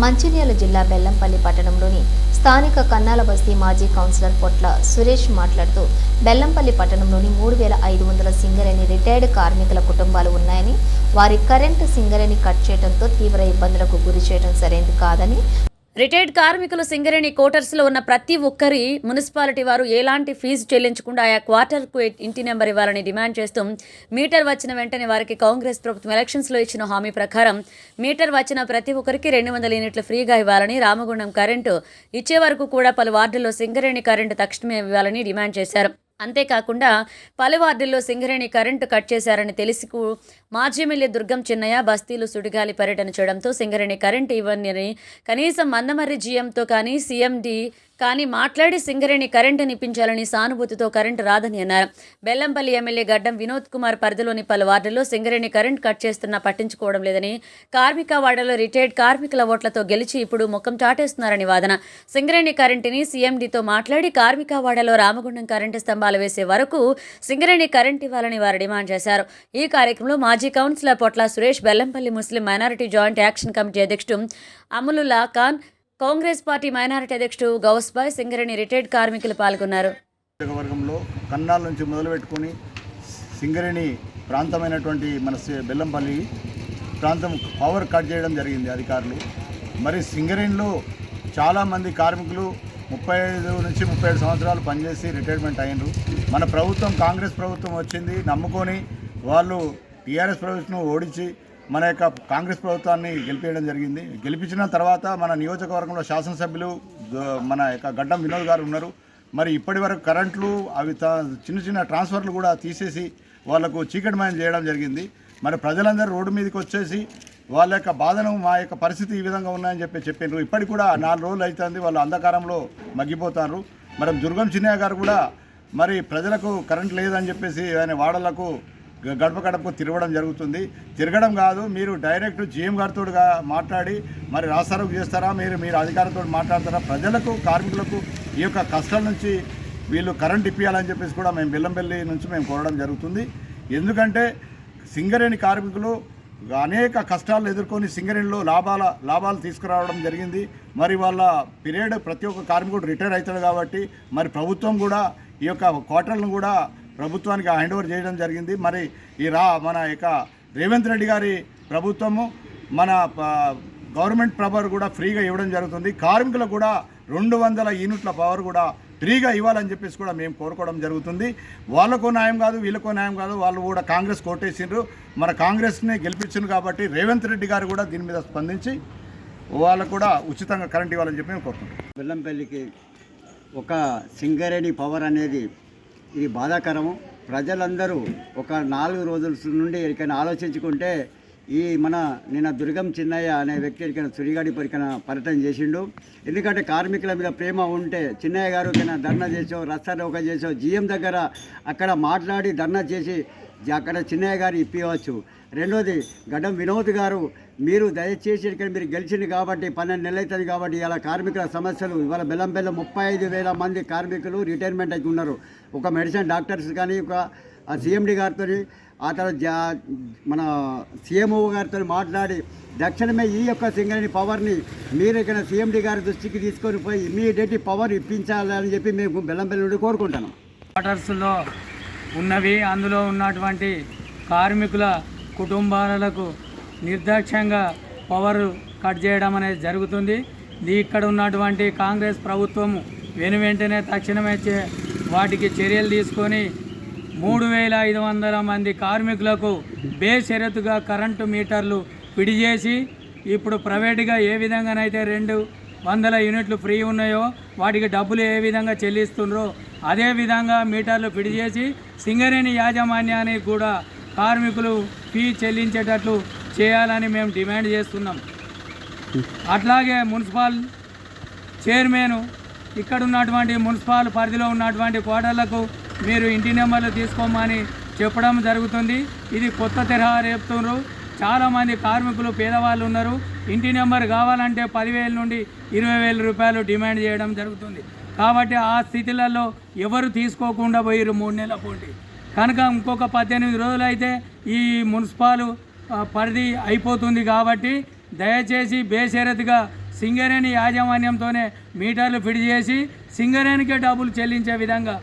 మంచిర్యాల జిల్లా బెల్లంపల్లి పట్టణంలోని స్థానిక కన్నాల బస్తీ మాజీ కౌన్సిలర్ పొట్ల సురేష్ మాట్లాడుతూ బెల్లంపల్లి పట్టణంలోని మూడు వేల ఐదు వందల సింగరేణి రిటైర్డ్ కార్మికుల కుటుంబాలు ఉన్నాయని వారి కరెంటు సింగరేణి కట్ చేయడంతో తీవ్ర ఇబ్బందులకు గురి చేయడం సరైనది కాదని రిటైర్డ్ కార్మికులు సింగరేణి క్వార్టర్స్లో ఉన్న ప్రతి ఒక్కరి మున్సిపాలిటీ వారు ఎలాంటి ఫీజు చెల్లించకుండా ఆయా క్వార్టర్కు ఇంటి నెంబర్ ఇవ్వాలని డిమాండ్ చేస్తూ మీటర్ వచ్చిన వెంటనే వారికి కాంగ్రెస్ ప్రభుత్వం ఎలక్షన్స్లో ఇచ్చిన హామీ ప్రకారం మీటర్ వచ్చిన ప్రతి ఒక్కరికి రెండు వందల యూనిట్లు ఫ్రీగా ఇవ్వాలని రామగుండం కరెంటు ఇచ్చే వరకు కూడా పలు వార్డుల్లో సింగరేణి కరెంటు తక్షణమే ఇవ్వాలని డిమాండ్ చేశారు. అంతేకాకుండా పలు వార్డుల్లో సింగరేణి కరెంటు కట్ చేశారని తెలిసి మాజీ ఎమ్మెల్యే దుర్గం చిన్నయ్య బస్తీలు సుడిగాలి పర్యటన చేయడంతో సింగరేణి కరెంటు ఇవ్వని కనీసం మందమర్రి జీఎంతో కానీ సీఎండి కానీ మాట్లాడి సింగరేణి కరెంటు నిప్పించాలని సానుభూతితో కరెంటు రాదని అన్నారు. బెల్లంపల్లి ఎమ్మెల్యే గడ్డం వినోద్ కుమార్ పరిధిలోని పలు వార్డుల్లో సింగరేణి కరెంట్ కట్ చేస్తున్నా పట్టించుకోవడం లేదని కార్మిక వార్డులో రిటైర్డ్ కార్మికుల ఓట్లతో గెలిచి ఇప్పుడు ముఖం చాటేస్తున్నారని వాదన సింగరేణి కరెంటుని సీఎండీతో మాట్లాడి కార్మిక వాడలో రామగుండం కరెంటు స్తంభాలు వేసే వరకు సింగరేణి కరెంట్ ఇవ్వాలని వారు డిమాండ్ చేశారు. ఈ కార్యక్రమంలో మాజీ councillor Potla Suresh Bellampalli Muslim minority joint action committee అధ్యక్షుడు Amalullah Khan Congress party minority అధ్యక్షుడు గౌస్బాయ్ సింగరేణి రిటైర్డ్ కార్మికులు పాల్గొన్నారు. వర్గంలో కన్నాల నుంచి మొదలుపెట్టుకొని సింగరేణి ప్రాంతమైనటువంటి మన బెల్లంపల్లి ప్రాంతం పవర్ కట్ చేయడం జరిగింది అధికారులు. మరి సింగరేణిలో చాలామంది కార్మికులు ముప్పై ఐదు నుంచి ముప్పై ఏడు సంవత్సరాలు పనిచేసి రిటైర్మెంట్ అయినరు మన ప్రభుత్వం కాంగ్రెస్ ప్రభుత్వం వచ్చింది నమ్ముకొని వాళ్ళు టీఆర్ఎస్ ప్రభుత్వం ఓడించి మన యొక్క కాంగ్రెస్ ప్రభుత్వాన్ని గెలిపేయడం జరిగింది. గెలిపించిన తర్వాత మన నియోజకవర్గంలో శాసనసభ్యులు మన యొక్క గడ్డం వినోద్ గారు ఉన్నారు. మరి ఇప్పటి వరకు కరెంట్లు అవి త- చిన్న చిన్న ట్రాన్స్ఫర్లు కూడా తీసేసి వాళ్ళకు చీకటి మాయం చేయడం జరిగింది. మరి ప్రజలందరూ రోడ్డు మీదకి వచ్చేసి వాళ్ళ యొక్క బాధను మా యొక్క పరిస్థితి ఈ విధంగా ఉన్నాయని చెప్పి చెప్పిండ్రు ఇప్పటికి కూడా నాలుగు రోజులు అవుతుంది వాళ్ళు అంధకారంలో మగ్గిపోతారు. మరి దుర్గం చిన్నయ్య గారు కూడా మరి ప్రజలకు కరెంట్ లేదని చెప్పేసి ఆయన వాడలకు గడప గడపకు తిరగడం జరుగుతుంది. తిరగడం కాదు మీరు డైరెక్ట్ జీఎం గారితో మాట్లాడి మరి రాస్తారోకు చేస్తారా? మీరు మీరు అధికారులతో మాట్లాడతారా? ప్రజలకు కార్మికులకు ఈ యొక్క కష్టాల నుంచి వీళ్ళు కరెంట్ ఇప్పించాలని చెప్పేసి కూడా మేము బెల్లంపల్లి నుంచి మేము కోరడం జరుగుతుంది. ఎందుకంటే సింగరేణి కార్మికులు అనేక కష్టాలు ఎదుర్కొని సింగరేణిలో లాభాల లాభాలు తీసుకురావడం జరిగింది. మరి వాళ్ళ పీరియడ్ ప్రతి ఒక్క కార్మికుడు రిటైర్ అవుతాడు కాబట్టి మరి ప్రభుత్వం కూడా ఈ యొక్క క్వార్టర్లను కూడా ప్రభుత్వానికి హ్యాండ్ ఓవర్ చేయడం జరిగింది. మరి ఈ రా మన యొక్క రేవంత్ రెడ్డి గారి ప్రభుత్వము మన గవర్నమెంట్ పవర్ కూడా ఫ్రీగా ఇవ్వడం జరుగుతుంది. కార్మికులకు కూడా రెండు వందల యూనిట్ల పవర్ కూడా ఫ్రీగా ఇవ్వాలని చెప్పేసి కూడా మేము కోరుకోవడం జరుగుతుంది. వాళ్ళకో న్యాయం కాదు వీళ్ళకో న్యాయం కాదు వాళ్ళు కూడా కాంగ్రెస్ కోటేసిండ్రు. మన కాంగ్రెస్ని గెలిపించిండ్రు కాబట్టి రేవంత్ రెడ్డి గారు కూడా దీని మీద స్పందించి వాళ్ళకు కూడా ఉచితంగా కరెంట్ ఇవ్వాలని చెప్పి మేము కోరుకుంటున్నాం. బెల్లంపల్లికి ఒక సింగరేణి పవర్ అనేది ఇది బాధాకరము. ప్రజలందరూ ఒక నాలుగు రోజుల నుండి ఎక్కడైనా ఆలోచించుకుంటే ఈ మన నిన్న దుర్గం చిన్నయ్య అనే వ్యక్తి ఎక్కడైనా సురిగాడి పరికన పర్యటన చేసిండు. ఎందుకంటే కార్మికుల మీద ప్రేమ ఉంటే చిన్నయ్య గారు కన్నా ధర్నా చేసో రస్తారోక చేసావు జీఎం దగ్గర అక్కడ మాట్లాడి ధర్నా చేసి అక్కడ చిన్నయ్య గారు ఇప్పించవచ్చు రెండోది గడ్డం వినోద్ గారు మీరు దయచేసి ఇక్కడ మీరు గెలిచింది కాబట్టి పన్నెండు నెలలు అవుతుంది కాబట్టి ఇలా కార్మికుల సమస్యలు ఇవాళ బెల్లంపల్లి ముప్పై ఐదు వేల మంది కార్మికులు రిటైర్మెంట్ అయితే ఉన్నారు. ఒక మెడిసిన్ డాక్టర్స్ కానీ ఒక సిఎండి గారితో ఆ తర్వాత జా మన సీఎంఓ గారితో మాట్లాడి దక్షిణమే ఈ యొక్క సింగరేణి పవర్ని మీరు ఇక్కడ సీఎండి గారి దృష్టికి తీసుకొని పోయి ఇమీడియట్ పవర్ ఇప్పించాలని చెప్పి మేము బెల్లం నుండి కోరుకుంటున్నాం. వాటర్స్లో ఉన్నవి. అందులో ఉన్నటువంటి కార్మికుల కుటుంబాలకు నిర్దాక్ష్యంగా పవర్ కట్ చేయడం అనేది జరుగుతుంది. ఇది ఇక్కడ ఉన్నటువంటి కాంగ్రెస్ ప్రభుత్వము వెను వెంటనే తక్షణమే వాటికి చర్యలు తీసుకొని మూడు వేల ఐదు వందల మంది కార్మికులకు బేషరతుగా కరెంటు మీటర్లు విడిచేసి ఇప్పుడు ప్రైవేటుగా ఏ విధంగానైతే రెండు వందల యూనిట్లు ఫ్రీ ఉన్నాయో వాటికి డబ్బులు ఏ విధంగా చెల్లిస్తుండ్రో అదే విధంగా మీటర్లు ఫిడి చేసి సింగరేణి యాజమాన్యానికి కూడా కార్మికులు ఫీ చెల్లించేటట్లు చేయాలని మేము డిమాండ్ చేస్తున్నాం. అట్లాగే మున్సిపల్ చైర్మన్ ఇక్కడ ఉన్నటువంటి మున్సిపల్ పరిధిలో ఉన్నటువంటి క్వార్టర్లకు మీరు ఇంటి నెంబర్లు తీసుకోమని చెప్పడం జరుగుతుంది. ఇది కొత్త తరహా రేపుతున్నారు చాలామంది కార్మికులు పేదవాళ్ళు ఉన్నారు. ఇంటి నెంబర్ కావాలంటే పదివేల నుండి ఇరవై వేల రూపాయలు డిమాండ్ చేయడం జరుగుతుంది. కాబట్టి ఆ స్థితిలలో ఎవరు తీసుకోకుండా పోయిరు మూడు నెలల పోటీ. కనుక ఇంకొక పద్దెనిమిది రోజులు అయితే ఈ మున్సిపాలు పరిధి అయిపోతుంది కాబట్టి దయచేసి బేషరతుగా సింగరేణి యాజమాన్యంతోనే మీటర్లు ఫిట్ చేసి సింగరేణికే డబ్బులు చెల్లించే విధంగా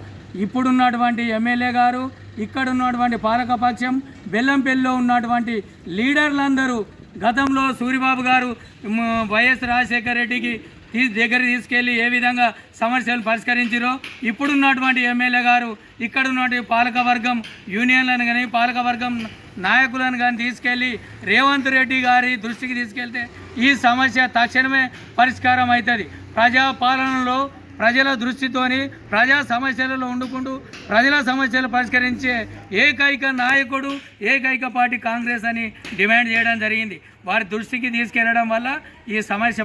ఇప్పుడున్నటువంటి ఎమ్మెల్యే గారు ఇక్కడ ఉన్నటువంటి పాలకపక్షం బెల్లంపల్లిలో ఉన్నటువంటి లీడర్లందరూ గతంలో సూరిబాబు గారు వైఎస్ రాజశేఖర రెడ్డికి తీ దగ్గర తీసుకెళ్ళి ఏ విధంగా సమస్యలు పరిష్కరించారో ఇప్పుడున్నటువంటి ఎమ్మెల్యే గారు ఇక్కడ ఉన్నటువంటి పాలకవర్గం యూనియన్లను కానీ పాలకవర్గం నాయకులను కానీ తీసుకెళ్ళి రేవంత్ రెడ్డి గారి దృష్టికి తీసుకెళ్తే ఈ సమస్య తక్షణమే పరిష్కారం అవుతుంది ప్రజాపాలనలో ప్రజల దృష్టితోని ప్రజా సమస్యలలో వండుకుంటూ ప్రజల సమస్యలు పరిష్కరించే ఏకైక నాయకుడు ఏకైక పార్టీ కాంగ్రెస్ అని డిమాండ్ చేయడం జరిగింది. వారి దృష్టికి తీసుకెళ్ళడం వల్ల ఈ సమస్య